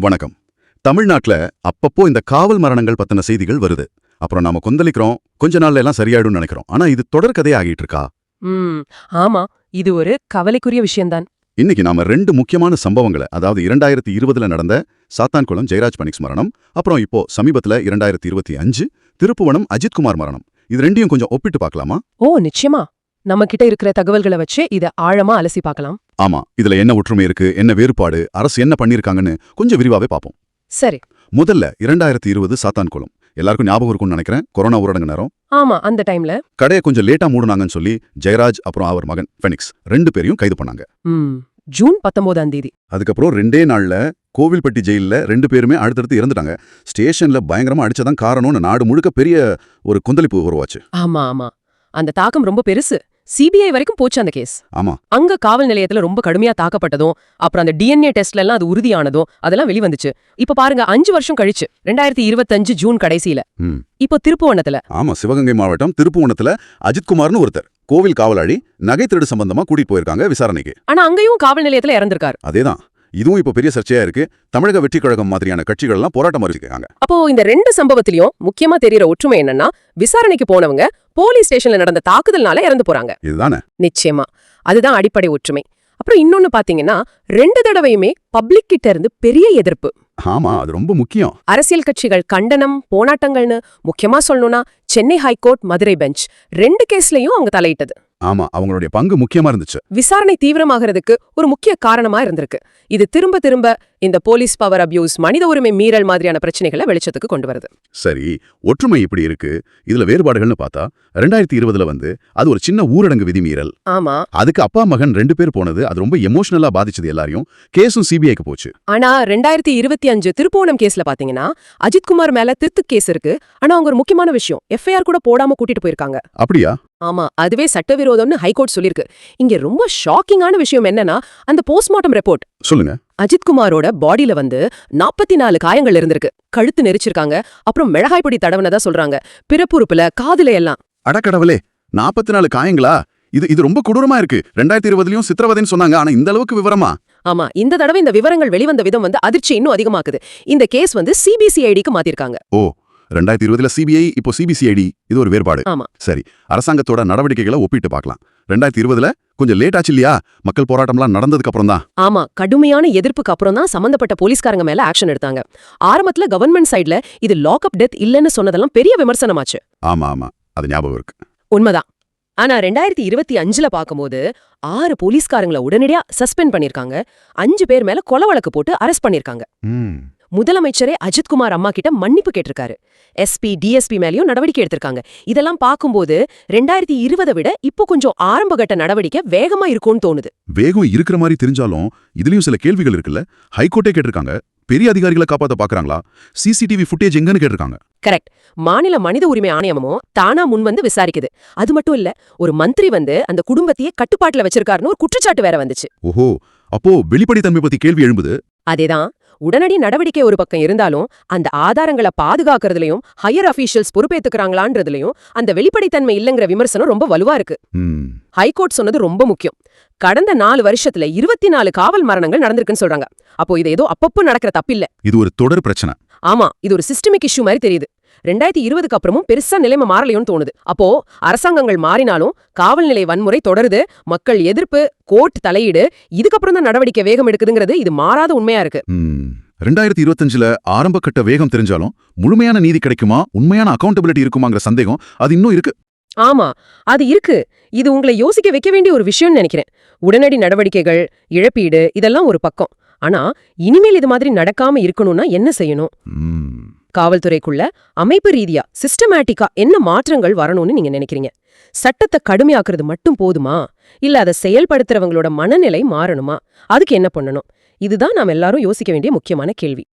வணக்கம். தமிழ்நாட்டுல அப்பப்போ இந்த காவல் மரணங்கள் பத்தின செய்திகள் வருது. அப்புறம் நாம கொந்தளிக்கிறோம். கொஞ்ச நாள்ல எல்லாம் சரியாயிடும்னு நினைக்கிறோம். ஆனா இது தொடர் கதையா ஆகிட்டு இருக்கா ம் ஆமா. இது ஒரு கவலைக்குரிய விஷயம்தான். இன்னைக்கு நாம ரெண்டு முக்கியமான சம்பவங்களை அதாவது இரண்டாயிரத்தி இருபதுல நடந்த சாத்தான்குளம் ஜெயராஜ் பனிக்ஸ் மரணம் அப்புறம் இப்போ சமீபத்துல இரண்டாயிரத்தி இருபத்தி அஞ்சு திருப்புவனம் அஜித்குமார் மரணம். இது ரெண்டையும் கொஞ்சம் ஒப்பிட்டு பார்க்கலாமா? ஓ நிச்சயமா. நம்ம கிட்ட இருக்கிற தகவல்களை வச்சு இத ஆழமா அலசி பார்க்கலாம். ஆமா இதுல என்ன ஒற்றுமை இருக்கு என்ன வேறுபாடு அரசு என்ன பண்ணிருக்காங்கன்னு கொஞ்சம் விரிவாவே பார்ப்போம். சரி. முதல்ல இரண்டாயிரத்தி இருபது சாத்தான்குளம் எல்லாருக்கும் ஞாபகம் இருக்கும்னு நினைக்கிறேன். கொரோனா ஊரடங்கு நேரம். ஆமா அந்த டைம்ல. கடையை கொஞ்சம் லேட்டா மூடுனாங்கன்னு சொல்லி ஜெயராஜ் அப்புறம் அவர் மகன் ஃபெனிக்ஸ் ரெண்டு பேரையும் கைது பண்ணாங்க. ஜூன் பத்தொன்பதாம் தேதி. அதுக்கப்புறம் ரெண்டே நாள்ல கோவில்பட்டி ஜெயில்ல ரெண்டு பேருமே அடுத்தடுத்து இறந்துட்டாங்க. ஸ்டேஷன்ல பயங்கரமா அடிச்சதான் காரணம்னு நாடு முழுக்க பெரிய ஒரு கொந்தளிப்பு உருவாச்சு. ஆமா ஆமா. அந்த தாக்கம் ரொம்ப பெருசு. சிபிஐ வரைக்கும் போச்சு அந்த கேஸ் ஆமா. அங்க காவல் நிலையத்துல ரொம்ப கடுமையா தாக்கப்பட்டதும் அப்புறம் அந்த டிஎன்ஏ டெஸ்ட்ல எல்லாம் அது உறுதியானதும் அதெல்லாம் வெளிவந்துச்சு. இப்ப பாருங்க அஞ்சு வருஷம் கழிச்சு ரெண்டாயிரத்தி இருபத்தஞ்சு ஜூன் கடைசியில. இப்போ திருப்புவனத்துல. ஆமா சிவகங்கை மாவட்டம் திருப்புவனத்துல அஜித்குமார்னு ஒருத்தர் கோவில் காவலாளி நகை திருடு சம்பந்தமா கூட்டிட்டு போயிருக்காங்க விசாரணைக்கு. ஆனா அங்கேயும் காவல் நிலையத்துல இறந்திருக்காரு. அதேதான். இதுவும் இப்போ பெரிய சர்ச்சையா இருக்கு. தமிழக வெற்றி கழகம் மாதிரியான கட்சிகள் எல்லாம் போராட்டம் அறிவிக்காங்க அப்போ இந்த ரெண்டு சம்பவத்திலயும் முக்கியமா தெரியற ஒற்றுமை என்னன்னா விசாரணைக்கு போனவங்க போலீஸ் ஸ்டேஷன்ல நடந்த தாக்குதல்னால இறந்து போறாங்க. இதுதானே? நிச்சயமா. அதுதான் அடிப்படை ஒற்றுமை. அப்புறம் இன்னொன்னு பாத்தீங்கன்னா ரெண்டு தடவையுமே பப்ளிக் கிட்ட இருந்து பெரிய எதிர்ப்பு. ஆமா அது ரொம்ப முக்கியம். அரசியல் கட்சிகள் கண்டனம் போராட்டங்கள்னு முக்கியமா சொல்லணும்னா சென்னை ஹைகோர்ட் மதுரை பெஞ்ச் ரெண்டு கேஸ்லயும் அவங்க தலையிட்டது. ஆமா அவங்களுடைய பங்கு முக்கியமா இருந்துச்சு. விசாரணை தீவிரமாகிறதுக்கு ஒரு முக்கிய காரணமா இருந்திருக்கு. இது திரும்ப திரும்ப இந்த போலீஸ் பவர் அபியூஸ் மனித உரிமை மீறல் மாதிரியான பிரச்சனைகளை வெளிச்சத்துக்கு கொண்டு வருது. சரி ஒற்றுமை இப்படி இருக்கு. இதுல வேறுபாடுகள்னு பார்த்தா ரெண்டாயிரத்தி இருபதுல வந்து அது ஒரு சின்ன ஊரடங்கு விதிமீறல் ஆமா. அதுக்கு அப்பா மகன் ரெண்டு பேர் போனது அது ரொம்ப எமோஷனலா பாதிச்சது எல்லாரையும். கேஸும் சிபிஐக்கு போச்சு. ஆனா ரெண்டாயிரத்தி இருபத்தி அஞ்சு திருப்போணம் கேஸ்ல பாத்தீங்கன்னா அஜித்குமார் மேல திருத்து கேஸ் இருக்கு. ஆனா அவங்க ஒரு முக்கியமான விஷயம். எஃப்ஐஆர் கூட போடாம கூட்டிட்டு போயிருக்காங்க. அப்படியா? ஆமா அதுவே சட்டவிரோதம்னு ஹைகோர்ட் சொல்லிருக்கு இங்க ரொம்ப ஷாக்கிங்கான விஷயம் என்னன்னா அந்த போஸ்ட்மார்ட்டம் ரிப்போர்ட் சொல்லுங்க. அஜித்குமாரோட பாடியில வந்து நாற்பத்தி நாலு காயங்கள் இருந்திருக்கு. கழுத்து நெரிச்சிருக்காங்க. அப்புறம் மிளகாய் பொடி தடவுனதா சொல்றாங்க. பிறப்புறுப்புல காதுல எல்லாம். அடக்கடவுளே நாற்பத்தி நாலு காயங்களா? இது இது ரொம்ப கொடூரமா இருக்கு. ரெண்டாயிரத்தி இருபதுலயும் சித்திரவதைன்னு சொன்னாங்க. ஆனா இந்த அளவுக்கு விவரமா? ஆமா இந்த தடவை இந்த விவரங்கள் வெளிவந்த விதம் வந்து அதிர்ச்சி இன்னும் அதிகமாக்குது. இந்த கேஸ் வந்து சிபிசிஐடிக்கு மாத்திருக்காங்க. ஓ ரெண்டாயிரத்தி இருபதுல சிபிஐ இப்போ சிபிசிஐடி இது ஒரு வேறுபாடு. ஆமா. சரி அரசாங்கத்தோட நடவடிக்கைகளை ஒப்பிட்டு பார்க்கலாம். ரெண்டாயிரத்தி இருபதுல கொஞ்சம் லேட் ஆச்சு இல்லையா? மக்கள் போராட்டம்லாம் நடந்ததுக்கு அப்புறம் தான் ஆமா கடுமையான எதிர்ப்புக்கு அப்புறம் தான் சம்பந்தப்பட்ட போலீஸ்காரங்க மேல ஆக்ஷன் எடுத்தாங்க. ஆரம்பத்துல கவர்மெண்ட் சைடுல இது லாக்அப் டெத் இல்லைன்னு சொன்னதெல்லாம் பெரிய விமர்சனமாச்சு. ஆமா ஆமா. அது ஞாபகம் இருக்கு. உண்மைதான். ஆனா ரெண்டாயிரத்தி இருபத்தி அஞ்சுல பாக்கும்போது ஆறு போலீஸ்காரங்களை உடனடியா சஸ்பெண்ட் பண்ணிருக்காங்க அஞ்சு பேர் மேல கொலை வழக்கு போட்டு அரெஸ்ட் பண்ணிருக்காங்க முதலமைச்சரே அஜித்குமார் அம்மா கிட்ட மன்னிப்பு கேட்டிருக்காரு. எஸ்பி டிஎஸ்பி மேலயும் நடவடிக்கை எடுத்திருக்காங்க. இதெல்லாம் பார்க்கும்போது ரெண்டாயிரத்தி இருபதை விட இப்போ கொஞ்சம் ஆரம்பகட்ட நடவடிக்கை வேகமா இருக்கும்னு தோணுது. வேகம் இருக்கிற மாதிரி தெரிஞ்சாலும் இதுலயும் சில கேள்விகள் இருக்குல்ல? ஹைகோர்ட்டே கேட்டிருக்காங்க. பெரிய அதிகாரிகளை காப்பாத்த பாக்குறாங்களா? சிசிடிவி ஃபுட்டேஜ் எங்கன்னு கேட்டிருக்காங்க. கரெக்ட் மாநில மனித உரிமை ஆணையமோ தானா முன் வந்து விசாரிக்குது. அது மட்டும் இல்ல ஒரு மந்திரி வந்து அந்த குடும்பத்தையே கட்டுப்பாட்டுல வச்சிருக்காருன்னு ஒரு குற்றச்சாட்டு வேற வந்துச்சு. ஓஹோ அப்போ வெளிப்படைத்தன்மை பத்தி கேள்வி எழும்புது? அதேதான். உடனடி நடவடிக்கை ஒரு பக்கம் இருந்தாலும் அந்த ஆதாரங்களை பாதுகாக்கிறதுலயும் ஹையர் அஃபீஷியல்ஸ் பொறுப்பேத்துக்கிறாங்களான்றதுலயும் அந்த வெளிப்படைத்தன்மை இல்லைங்கிற விமர்சனம் ரொம்ப வலுவா இருக்கு. ஹைகோர்ட் சொன்னது ரொம்ப முக்கியம். கடந்த நாலு வருஷத்துல இருபத்தி நாலு காவல் மரணங்கள் நடந்திருக்குன்னு சொல்றாங்க. அப்போ இது ஏதோ அப்பப்போ நடக்கிற தப்பில்ல. இது ஒரு தொடர் பிரச்சனை. ஆமா இது ஒரு சிஸ்டமிக் இஷ்யூ மாதிரி தெரியுது. ரெண்டாயிரத்தி இருபதுக்கு அப்புறமும் பெருசா நிலைமை மாறலையோன்னு தோணுது. அப்போ அரசாங்கங்கள் மாறினாலும் காவல்நிலை வன்முறை தொடருது மக்கள் எதிர்ப்பு கோர்ட் தலையீடு இதுக்கப்புறம் தான் நடவடிக்கை வேகம் எடுக்குதுங்கிறது இது மாறாத உண்மையா இருக்கு. ரெண்டாயிரத்தி இருபத்தஞ்சுல ஆரம்ப கட்ட வேகம் தெரிஞ்சாலும் முழுமையான நீதி கிடைக்குமா? உண்மையான அக்கௌண்டபிலிட்டி இருக்குமாங்கிற சந்தேகம் அது இன்னும் இருக்கு. ஆமா அது இருக்கு. இது உங்களை யோசிக்க வைக்க வேண்டிய ஒரு விஷயம்னு நினைக்கிறேன். உடனடி நடவடிக்கைகள் இழப்பீடு இதெல்லாம் ஒரு பக்கம். ஆனா இனிமேல் இது மாதிரி நடக்காம இருக்கணும்னா என்ன செய்யணும்? காவல்துறைக்குள்ள அமைப்பு ரீதியா சிஸ்டமேட்டிக்கா என்ன மாற்றங்கள் வரணும்னு நீங்க நினைக்கிறீங்க? சட்டத்தை கடுமையாக்குறது மட்டும் போதுமா? இல்ல அதை செயல்படுத்துறவங்களோட மனநிலை மாறணுமா? அதுக்கு என்ன பண்ணணும்? இதுதான் நாம் எல்லாரும் யோசிக்க வேண்டிய முக்கியமான கேள்வி.